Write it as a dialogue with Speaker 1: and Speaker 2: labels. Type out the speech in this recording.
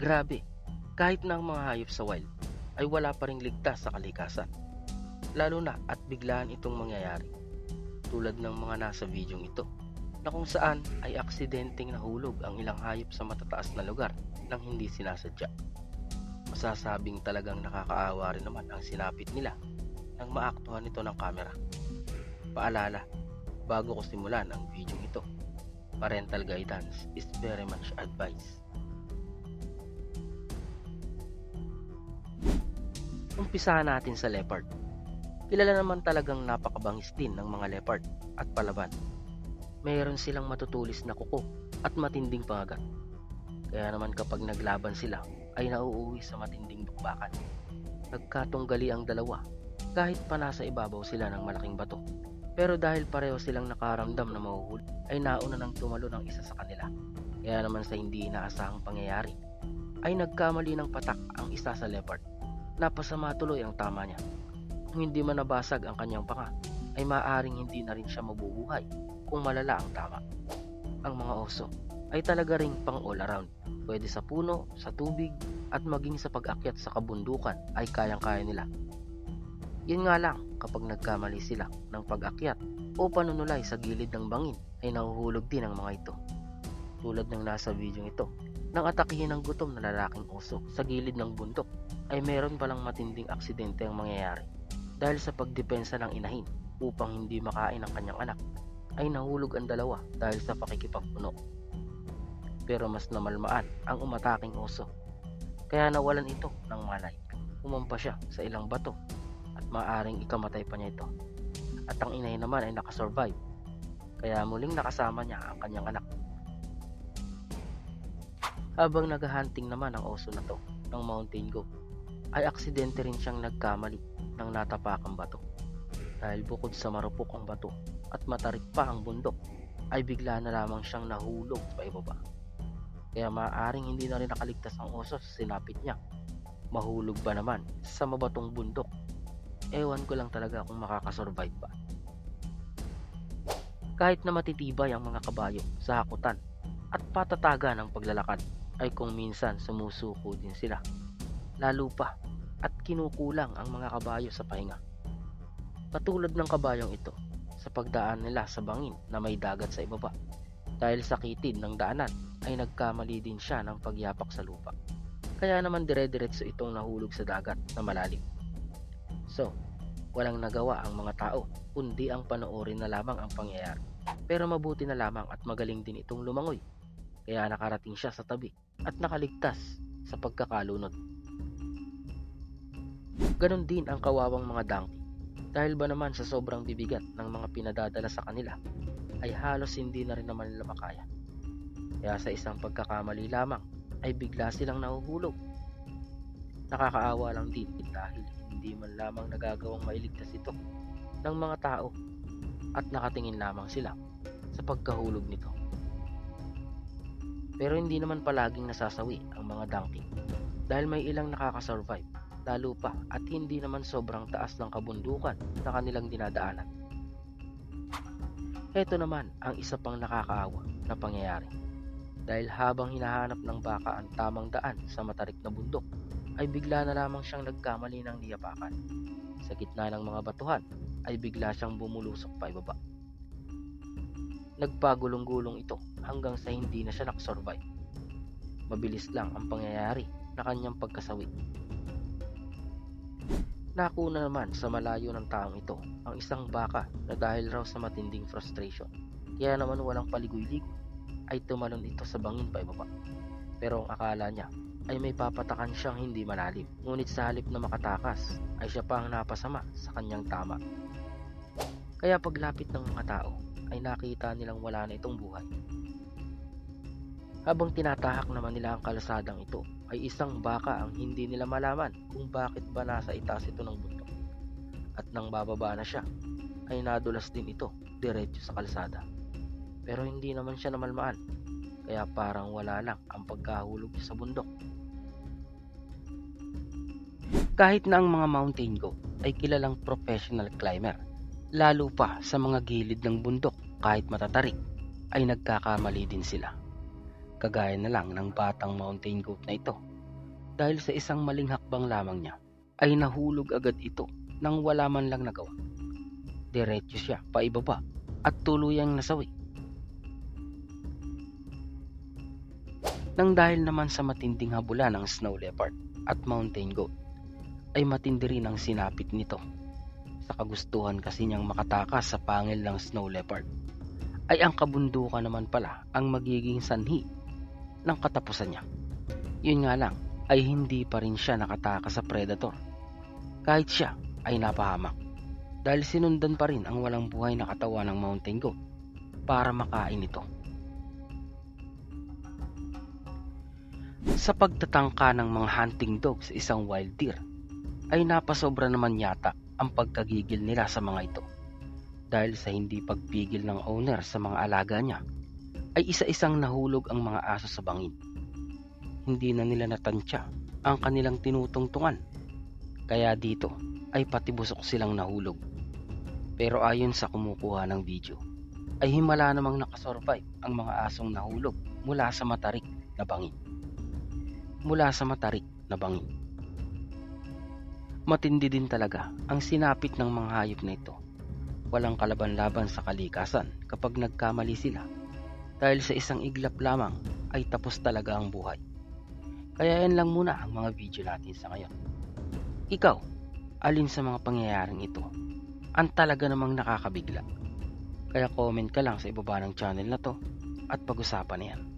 Speaker 1: Grabe, kahit na ang mga hayop sa wild ay wala pa ring ligtas sa kalikasan. Lalo na at biglaan itong mangyayari. Tulad ng mga nasa videong ito na kung saan ay aksidenteng nahulog ang ilang hayop sa matataas na lugar nang hindi sinasadya. Masasabing talagang nakakaawa rin naman ang sinapit nila nang maaktuhan ito ng kamera. Paalala, bago ko simulan ang video ito, parental guidance is very much advised. Umpisahan natin sa leopard. Kilala naman talagang napakabangis din ng mga leopard at palaban. Mayroon silang matutulis na kuko at matinding pangagat. Kaya naman kapag naglaban sila ay nauuwi sa matinding bakbakan. Nagkatunggali ang dalawa kahit pa nasa ibabaw sila ng malaking bato. Pero dahil pareho silang nakaramdam na mahuhuli ay nauna nang tumalo ng isa sa kanila. Kaya naman sa hindi inaasahang pangyayari ay nagkamali ng patak ang isa sa leopard. Napasama tuloy ang tama niya. Kung hindi man nabasag ang kanyang panga ay maaaring hindi na rin siya mabubuhay kung malala ang tama. Ang mga oso ay talaga ring pang all around. Pwede sa puno, sa tubig, at maging sa pag-akyat sa kabundukan ay kayang-kaya nila. Yun nga lang, kapag nagkamali sila ng pag-akyat o panunulay sa gilid ng bangin ay nahuhulog din ang mga ito. Tulad ng nasa video ito, nang atakihin ng gutom na lalaking oso sa gilid ng bundok ay meron palang matinding aksidente ang mangyayari dahil sa pagdepensa ng inahin upang hindi makain ang kanyang anak ay nahulog ang dalawa dahil sa pakikipagpuno. Pero mas namalmaan ang umataking oso kaya nawalan ito ng malay. Umampa siya sa ilang bato at maaring ikamatay pa niya ito. At ang inay naman ay nakasurvive kaya muling nakasama niya ang kanyang anak. Habang naghahunting naman ang oso na to ng mountain goat ay aksidente rin siyang nagkamali ng natapakang bato. Dahil bukod sa marupok ang bato at matarik pa ang bundok, ay bigla na lamang siyang nahulog pa ibaba. Kaya maaaring hindi na rin nakaligtas ang oso sa sinapit niya. Mahulog ba naman sa mabatong bundok? Ewan ko lang talaga kung makakasurvive ba. Kahit na matitibay ang mga kabayo sa hakutan at patataga ng paglalakad, ay kung minsan sumusuko din sila. Lalo pa at kinukulang ang mga kabayo sa pahinga. Katulad ng kabayong ito sa pagdaan nila sa bangin na may dagat sa ibaba. Dahil sa kitid ng daanan ay nagkamali din siya ng pagyapak sa lupa. Kaya naman dire-diretso itong nahulog sa dagat na malalim. So, walang nagawa ang mga tao kundi ang panoorin na lamang ang pangyayari. Pero mabuti na lamang at magaling din itong lumangoy. Kaya nakarating siya sa tabi at nakaligtas sa pagkakalunod. Ganon din ang kawawang mga donkey. Dahil ba naman sa sobrang bibigat ng mga pinadadala sa kanila, ay halos hindi na rin naman nila makaya. Kaya sa isang pagkakamali lamang, ay bigla silang nahuhulog. Nakakaawa lang din dahil hindi man lamang nagagawang mailigtas ito ng mga tao at nakatingin lamang sila sa pagkahulog nito. Pero hindi naman palaging nasasawi ang mga donkey dahil may ilang nakakasurvive lalo pa at hindi naman sobrang taas ng kabundukan na kanilang dinadaanan. Ito naman ang isa pang nakakaawa na pangyayari. Dahil habang hinahanap ng baka ang tamang daan sa matarik na bundok, ay bigla na lamang siyang nagkamali ng niyapakan. Sa gitna ng mga batuhan, ay bigla siyang bumulusok pa ibaba. Nagpagulong-gulong ito hanggang sa hindi na siya nakasurvive. Mabilis lang ang pangyayari na kanyang pagkasawi. Nakuna naman sa malayo ng taong ito ang isang baka na dahil raw sa matinding frustration. Kaya naman walang paligoy-ligoy ay tumalon ito sa bangin pa ibaba. Pero ang akala niya ay may papatakan siyang hindi malalim. Ngunit sa halip na makatakas ay siya pa ang napasama sa kanyang tama. Kaya paglapit ng mga tao ay nakita nilang wala na itong buhay. Habang tinatahak naman nila ang kalasadang ito ay isang baka ang hindi nila malaman kung bakit ba nasa itaas ito ng bundok. At nang bababa na siya ay nadulas din ito diretso sa kalsada. Pero hindi naman siya namalmaan kaya parang wala lang ang pagkahulog niya sa bundok. Kahit na ang mga mountain goat ay kilalang professional climber, lalo pa sa mga gilid ng bundok kahit matatarik ay nagkakamali din sila. Kagaya na lang ng batang mountain goat na ito. Dahil sa isang maling hakbang lamang niya, ay nahulog agad ito nang wala man lang nagawa. Diretso siya paibaba at tuluyang nasawi. Nang dahil naman sa matinding habula ng snow leopard at mountain goat, ay matindi rin ang sinapit nito. Sa kagustuhan kasi niyang makatakas sa pangil ng snow leopard, ay ang kabundukan naman pala ang magiging sanhi ng katapusan niya. Yun nga lang, ay hindi pa rin siya nakatakas sa predator. Kahit siya ay napahamak. Dahil sinundan pa rin ang walang buhay na katawan ng mountain goat para makain ito. Sa pagtatangka ng mga hunting dog sa isang wild deer, ay napasobra naman yata ang pagkagigil nila sa mga ito. Dahil sa hindi pagpigil ng owner sa mga alaga niya, ay isa-isang nahulog ang mga aso sa bangin. Hindi na nila natansya ang kanilang tinutungtungan. Kaya dito ay pati busok silang nahulog. Pero ayon sa kumukuha ng video, ay himala namang nakasurvive ang mga asong nahulog mula sa matarik na bangin. Mula sa matarik na bangin. Matindi din talaga ang sinapit ng mga hayop na ito. Walang kalaban-laban sa kalikasan kapag nagkamali sila dahil sa isang iglap lamang ay tapos talaga ang buhay. Kaya yan lang muna ang mga video natin sa ngayon. Ikaw, alin sa mga pangyayaring ito ang talaga namang nakakabigla? Kaya comment ka lang sa ibaba ng channel na to at pag-usapan na.